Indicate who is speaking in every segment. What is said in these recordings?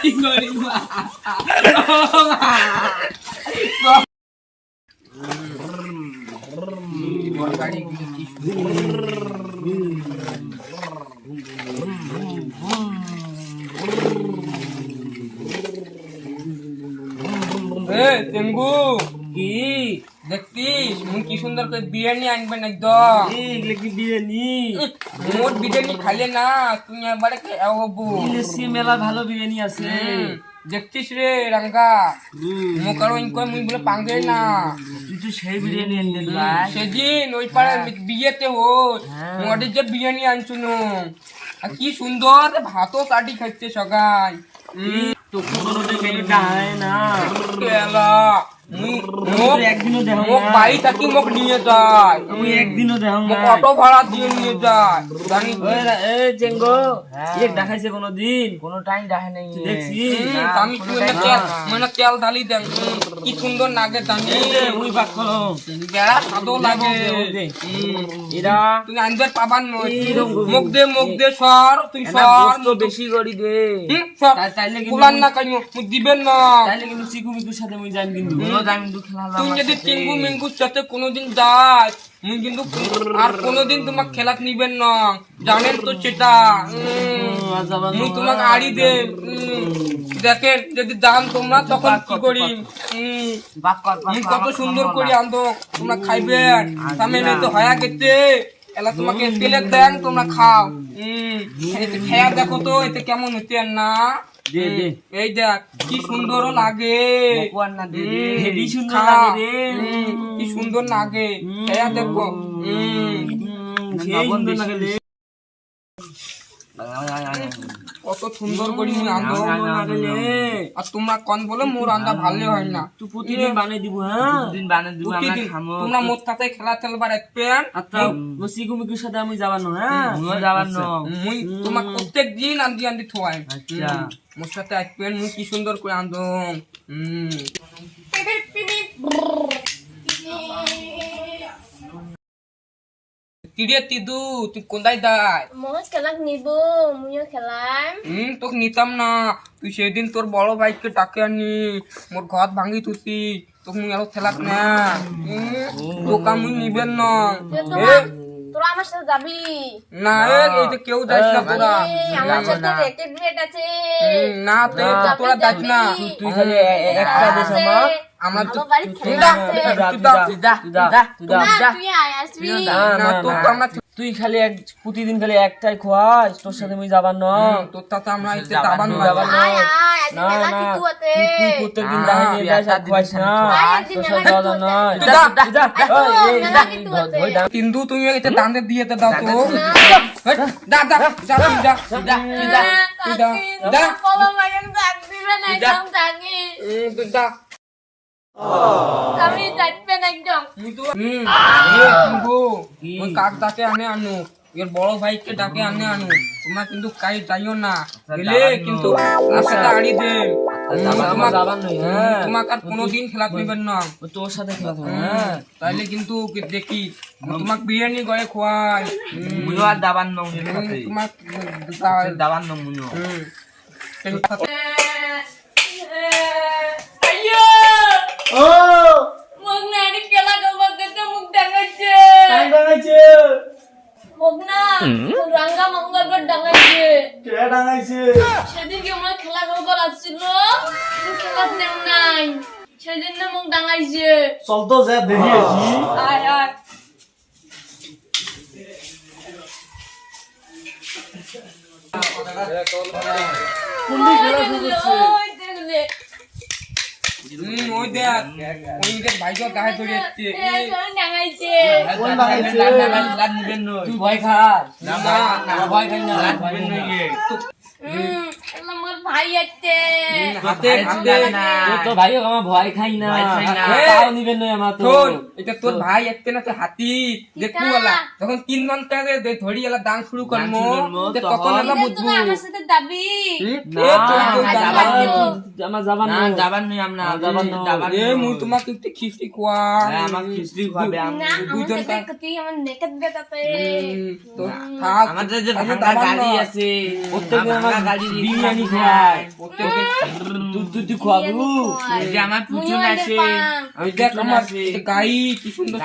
Speaker 1: কি করি মা এ সুন্দর করে বিরিয়ানি আনবেন একদম।
Speaker 2: এগুলো কি বিরিয়ানি?
Speaker 1: মোট বিরিয়ানি খাইলে না তুই একবারে খেয়ে হবু।
Speaker 2: ইলিশি মেলা ভালো বিরিয়ানি আছে।
Speaker 1: দেখছিস রে রাঙ্গা। মুখ আরও ইনকম মুই বলে পাং দেয় না।
Speaker 2: তুই তো সেই বিরিয়ানি আনলেন ভাই।
Speaker 1: সেদিন ওই পাড়ার বিয়েতে হোক
Speaker 2: হ্যাঁ।
Speaker 1: মোটে যে বিরিয়ানি আনছুন আর কি সুন্দর ভাতও কাটি খাচ্ছে হুম,
Speaker 2: তোকে কোনোদিন মেনু না।
Speaker 1: মোক
Speaker 2: একদিনও দেখো
Speaker 1: মোক
Speaker 2: না
Speaker 1: বাড়ি থাকি মোক নিয়ে যায়।
Speaker 2: আমি একদিনও দেখো
Speaker 1: মোক অটো ভাড়া দিয়ে নিয়ে যায়। জানি
Speaker 2: এ চেঙ্গো এক দেখাইছে কোনোদিন?
Speaker 3: কোনো টাইম দেখে নাই।
Speaker 2: দেখছিস
Speaker 1: আমি তুই তেল মানে তেল ঢালি দেন। কি সুন্দর লাগে জানি।
Speaker 2: এই বাক করো
Speaker 1: বেড়া সাদও লাগে।
Speaker 2: এরা
Speaker 1: তুমি আনবার পাবার নয় মুখ দে মুখ দে সর। তুই সর।
Speaker 2: গোস্ত বেশি করি দে।
Speaker 1: সর।
Speaker 2: তাইলে
Speaker 1: না কাইমু দিবেন না।
Speaker 2: তাইলে কিন্তু চিকু মিকুর সাথে মুই যাই কিন্তু।
Speaker 1: তুই যদি টিঙ্গু মিঙ্গুর সাথে কোনোদিন যাস মুই কিন্তু আর কোনোদিন তোমাক খেলাত নিবেন না। জানেন তো সেটা। মুই। তোমাকে আড়ি দে। দেখেন যদি যান তোমরা তখন কি করি
Speaker 3: কর,
Speaker 1: কত সুন্দর করি আনতো তোমরা সামনে নেই তো হয়া গেছে। এলা তোমাকে দেন তোমরা খাও। খেয়া দেখো তো এতে কেমন হচ্ছে না।
Speaker 2: দে, দে।
Speaker 1: এই দেখ কি লাগে।
Speaker 2: সুন্দর লাগে রে।
Speaker 1: কি সুন্দর লাগে। হ্যাঁ দেখো
Speaker 2: সেই সুন্দর লাগে
Speaker 1: কত সুন্দর করে মুই আনতো
Speaker 2: সুন্দর লাগে রে।
Speaker 1: আর তোমরা কন বলে মোর রান্না ভালো হয় না।
Speaker 2: তুই প্রতিদিন বানিয়ে দিব হ্যাঁ?
Speaker 3: প্রতিদিন বানিয়ে দিব আমরা খামো।
Speaker 1: তোমরা মোর সাথে খেলা খেলবার একপেন
Speaker 2: আচ্ছা। মুসি চিকু সাথে আমি যাবানো হ্যাঁ?
Speaker 3: মুই যাবার ন
Speaker 1: মুই তোমাক প্রত্যেক দিন আন্দি আন্দি থোয়াই।
Speaker 2: আচ্ছা।
Speaker 1: মোর সাথে একপেন মুই কি সুন্দর করে আন্দম। হুম। তিরে তিদু তুই কোনটাই দাই
Speaker 4: মই খেলাক নিব মইও খেলাম
Speaker 1: হুম তোকে নিতাম না তুই সেদিন তোর বড় ভাইকে ডাকে আনি মোর ঘর ভাঙি তুই তোকে মুই আরও খেলাক না হুম, তোকা মুই নিবেন না
Speaker 4: তোরা আমার সাথে যাবি
Speaker 1: না এই যে কেউ যাইস না তোরা
Speaker 4: আমার সাথে রেটেড রেট আছে
Speaker 1: না তো তোরা
Speaker 4: যাবি।
Speaker 1: না
Speaker 2: তুই খালি একটা দেশ আমার
Speaker 1: আমরা তো তুই
Speaker 4: খেলা
Speaker 2: এক প্রতিদিন খালি একটাই খোয়াস তোর সাথে আমি যাবার ন
Speaker 1: তোর তাতে আমরা এতে
Speaker 3: যাবার
Speaker 1: দাবান
Speaker 3: না,
Speaker 1: যাবান
Speaker 4: আয় আয়
Speaker 2: না না। তুই- তুই প্রত্যেকদিন
Speaker 1: আহ,
Speaker 2: নিয়ে যাস আর খোয়াস না। তোর সাথে যাওয়া
Speaker 4: কিছু
Speaker 2: নয়।
Speaker 1: তুই যা,
Speaker 2: যা, যা,
Speaker 4: আয় তো,
Speaker 2: ওই, এই,
Speaker 4: মেলা
Speaker 2: যা,
Speaker 4: কিছু
Speaker 2: ধর,
Speaker 4: আছে।
Speaker 2: ধর, দাও।
Speaker 1: কিন্তু তুমি দাঁতে দিয়ে তো দাও তো। যা তুই যা তুই যা তুই যা তুই যা। তুই যা।
Speaker 4: আমি যাইবেন একদম।
Speaker 1: তুই হুম। ওই কাক ডাকে আনে আনু। এর বড় ভাইকে ডাকে আনে আনু। তোমরা কিন্তু কাই যাইও না। গেলে কিন্তু আমার আড়ি দে।
Speaker 2: হ্যাঁ।
Speaker 1: তোমাকে আর কোনোদিন খেলা দিবেন না।
Speaker 2: তোর সাথে খেলা হ্যাঁ।
Speaker 1: তাইলে কিন্তু দেখি। তোমাক বিরিয়ানি করে খোয়াই। হুম,
Speaker 3: মুইও আর দাবার ন মুইও
Speaker 1: হুম,
Speaker 3: সাথে।
Speaker 1: তোমাক
Speaker 3: দাবার ন মুইও
Speaker 1: হুম সেই সাথে-
Speaker 2: ও
Speaker 4: মগ না এটি খেলা করব কিন্তু মুখ দেখাচ্ছে
Speaker 2: টাইম লাগাইছে
Speaker 4: মগ না রাঙ্গা মঙ্গলবার ডাঙাইছে
Speaker 2: টাঙাইছে
Speaker 4: সেদিনকে আমার খেলা আসছিল কিন্তু খেলা নেম নাই সেদিন না মুখ ডাঙাইছে
Speaker 2: চল তো যা দেখি আসি
Speaker 4: আয় আয়
Speaker 2: কোনটি খেলা শুরু করছে
Speaker 4: ওই
Speaker 1: দেখ ওই দেখ ভাইকে গায়ে ধরে যাচ্ছে
Speaker 4: ডাঙাইছে
Speaker 2: কোন লাগাইছে
Speaker 3: লাদ নিবেন
Speaker 2: তুই ভয় খাস
Speaker 1: না না
Speaker 2: ভয় খাই না
Speaker 3: লাদ
Speaker 2: ভয়
Speaker 3: নিবেন
Speaker 2: খাই
Speaker 3: নই
Speaker 2: না।
Speaker 3: গে
Speaker 4: হুম আমার ভাই আছে
Speaker 1: হাতে
Speaker 3: ভাই
Speaker 1: হাতে
Speaker 3: চিন্তা না।
Speaker 2: তোর তো ভাই আমার ভয় খাই না।
Speaker 3: ভয় খাই না।
Speaker 2: তাও নিবেন নয় আমার তো।
Speaker 1: শোন এটা তোর ভাই একটা না তো হাতি। দেখব তখন তিন ঘণ্টা ধরি এলা দাং শুরু করব
Speaker 3: তখন
Speaker 1: তখন
Speaker 4: আমার
Speaker 2: না, আমার
Speaker 3: নই আমরা
Speaker 2: যাবার নই।
Speaker 3: যাবার
Speaker 1: এ তোমাকে একটু খোয়া
Speaker 3: হ্যাঁ, আমাকে খিচড়ি খাবে আমরা
Speaker 4: আমার
Speaker 1: দুইজন
Speaker 4: আমার বেটাতে
Speaker 1: তো থাক।
Speaker 3: আমাদের যে ভাঙা গাড়ি আছে।
Speaker 2: প্রত্যেকদিন
Speaker 3: ভাঙা
Speaker 2: আমার
Speaker 3: গাড়ি
Speaker 2: বিরিয়ানি খায়।
Speaker 1: প্রত্যেকদিন
Speaker 2: দুধ দুধ খাওয়াবো
Speaker 3: এই যে আমার পুচুন আছে।
Speaker 1: ওই দেখ আমার। গাই কি সুন্দর।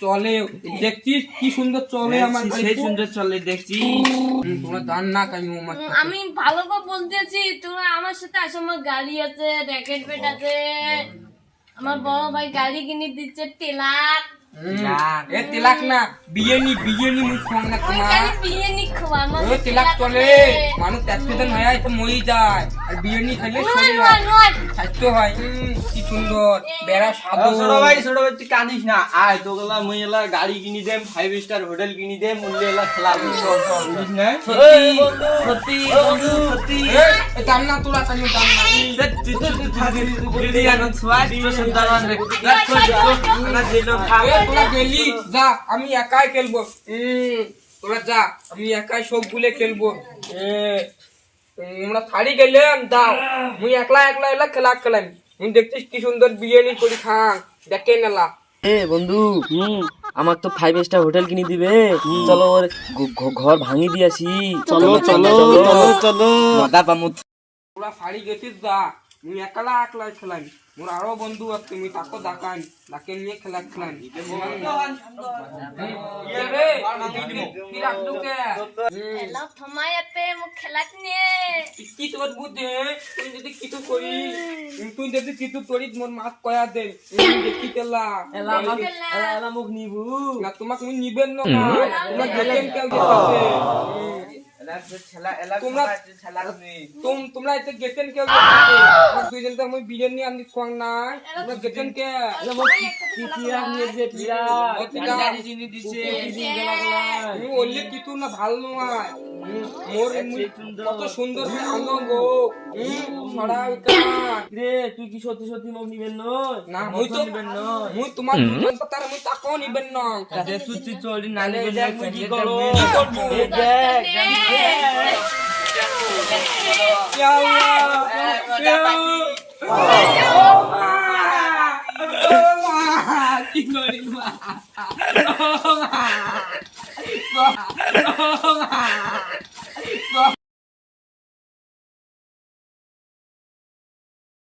Speaker 1: চলে দেখছিস? কি সুন্দর চলে আমার
Speaker 3: সেই- সুন্দর চলে দেখছি।
Speaker 1: হুম, তোমরা দান না কেন
Speaker 4: আমি ভালো করে বলতেছি তোমরা আমার সাথে আসো আমার গাড়ি আছে র্যাকেট পেট আছে। আমার বড় ভাই গাড়ি কিনে দিচ্ছে টেলাক গাড়ি বিরিয়ানি খাওয়া আমার
Speaker 1: ওই তিলাক চলে মানুষ অ্যাক্সিডেন্ট হয়ে তো মরি যায় আর বিরিয়ানি খেলে শরীর
Speaker 4: নয় নয়
Speaker 1: স্বাস্থ্য হয় কি সুন্দর বেড়া সাদা
Speaker 5: ছোট ভাই ছোট ভাই তুই কাঁদিস না আয় তোগুলা মুই এলা গাড়ি কিনি দেম ফাইভ স্টার হোটেল কিনি দেম মুল্লে এলা খেলা বুঝিস না
Speaker 3: সত্যি সত্যি বন্ধু সত্যি
Speaker 1: এ, এ দাম না দাম না
Speaker 3: ছোঁয়া সুন্দর
Speaker 1: তোরা গেলি যা আমি একাই খেলব। হুম, তোরা যা আমি একাই সব গুলে খেলব থাড়ি গেলেন দাও। মুই একলা একলা এলা খেলা খেলাম দেখছিস কি সুন্দর বিরিয়ানি করি খান। দেখে নেলা
Speaker 2: এ বন্ধু আমার তো ফাইভ স্টার হোটেল কিনে দিবে। চলো ওর ঘর ভাঙি দিয়েছি
Speaker 5: চলো চলো চলো চলো।
Speaker 3: মজা পামু।
Speaker 1: তোরা শাড়ি গেছিস দা মুই একলা একলা খেলাম। মোর আরও বন্ধু আছে তুমি তাকে ডাকান ডাকে নিয়ে খেলা
Speaker 4: থমায়াতে মোক খেলাত নিয়ে।
Speaker 1: কি তোর বুদ্ধি তুই যদি কিছু করি তুই যদি কিছু করি মোর মাছ কয়া দে দেখি তেলা
Speaker 2: এলা আমাকে এলা এলা মোক নিবু।
Speaker 1: না তোমাকে নিবেন না তোমরা তুম। তোমরা এতে গেছেন কেউ? গেছে দুইজন তো মুই বিরিয়ানি আনি খাওয়াং না তোমরা গেছেন কে?
Speaker 3: দিছে।
Speaker 1: তুমি বললে কিছু না ভালো নয়। কত সুন্দর গো।
Speaker 2: রে তুই কি সত্যি সত্যি মোক নিবেন নয়
Speaker 1: না মুই তো মুই তোমার দুজন কথার মুই তাকেও নিবেন না।
Speaker 3: সুচি চলি নালে
Speaker 2: দেখ মুই কি করো
Speaker 1: কি করব?
Speaker 2: দেখ
Speaker 1: আল্লাহ, ও মা, ও মা, কি করি মা? ও